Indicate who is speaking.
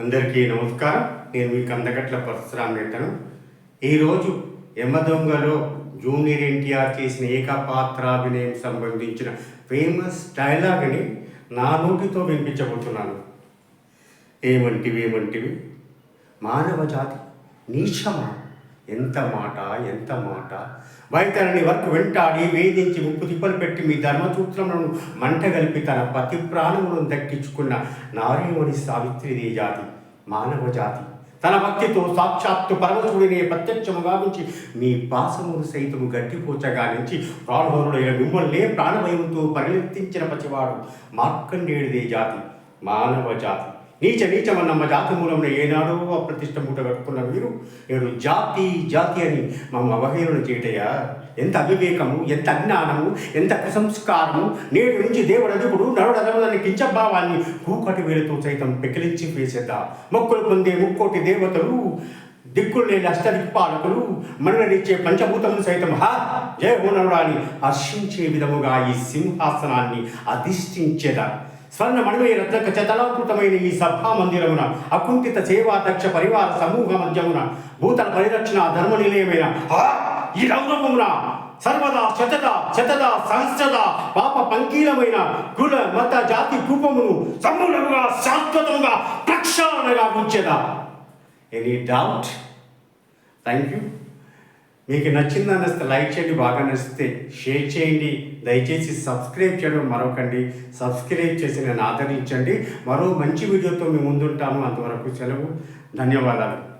Speaker 1: అందరికీ నమస్కారం. నేను మీ కందగట్ల పరశురామ్ నేతను ఈరోజు ఎమ్మదొంగలో జూనియర్ ఎన్టీఆర్ చేసిన ఏకపాత్రాభినయం సంబంధించిన ఫేమస్ డైలాగ్ని నా నోటితో వినిపించబోతున్నాను. ఏమంటివి ఏమంటివి? మానవ జాతి నీచమా? ఎంత మాట ఎంత మాట. వైతరణి వరకు వెంటాడి వేధించి ఉప్పు తిప్పలు పెట్టి మీ ధర్మసూత్రములను మంట కలిపి తన పతి ప్రాణములను దక్కించుకున్న నారీమణి సావిత్రిదే జాతి మానవ జాతి. తన భక్తితో సాక్షాత్తు పరమశివుడిని ప్రత్యక్షము గావించి మీ పాసమును సైతము గట్టిపోచగా నుంచి ప్రాణహరుడైన మిమ్మల్నే ప్రాణభయంతో పరివర్తించిన పచివాడు మార్కండేయుడిదే జాతి మానవ జాతి. నీచ నీచమన్నమ్మ జాతి మూలంలో ఏనాడో అప్రతిష్ట మూట కట్టుకున్న మీరు నేను జాతి జాతి అని మమ్మ అవహేళన చేయటయా ఎంత అవివేకము ఎంత అజ్ఞానము ఎంత కుసంస్కారము. నేడు నుంచి దేవుడు అదుపుడు నరుడు అదనదని కించభావాన్ని కూకటి వేలతో సైతం పెకిలించి వేసేద్దా. మొక్కులు పొందే ముక్కోటి దేవతలు దిక్కులు లేని అష్టదిక్పాలకులు మననిచ్చే పంచభూతములు సైతం హా! జయ హోనరుడా హర్షించే విధముగా ఈ సింహాసనాన్ని అధిష్ఠించేదా. స్వర్ణ మణిమయ రత్నక చతలాకృతమైన ఈ సభా మందిరమున అకుంఠిత సేవాధ్యక్ష పరివార సమూహ మధ్యమున భూతల పరిరక్షణ ధర్మ నిలయమైన ఈ రౌరవమున సర్వదా శతద శతద సహస్రద పాప పంకీలమైన కుల మత జాతి కూపమును సమూలముగా శాశ్వతముగా ప్రక్షాళనగా ఉంచేదా? ఎనీ డౌట్ థ్యాంక్ యూ మీకు నచ్చింది అనిస్తే లైక్ చేయండి బాగా నచ్చితే షేర్ చేయండి. దయచేసి సబ్స్క్రైబ్ చేయడం మరొకండి సబ్స్క్రైబ్ చేసి నన్ను ఆదరించండి. మరో మంచి వీడియోతో మీ ముందుంటాము అంతవరకు సెలవు. ధన్యవాదాలు.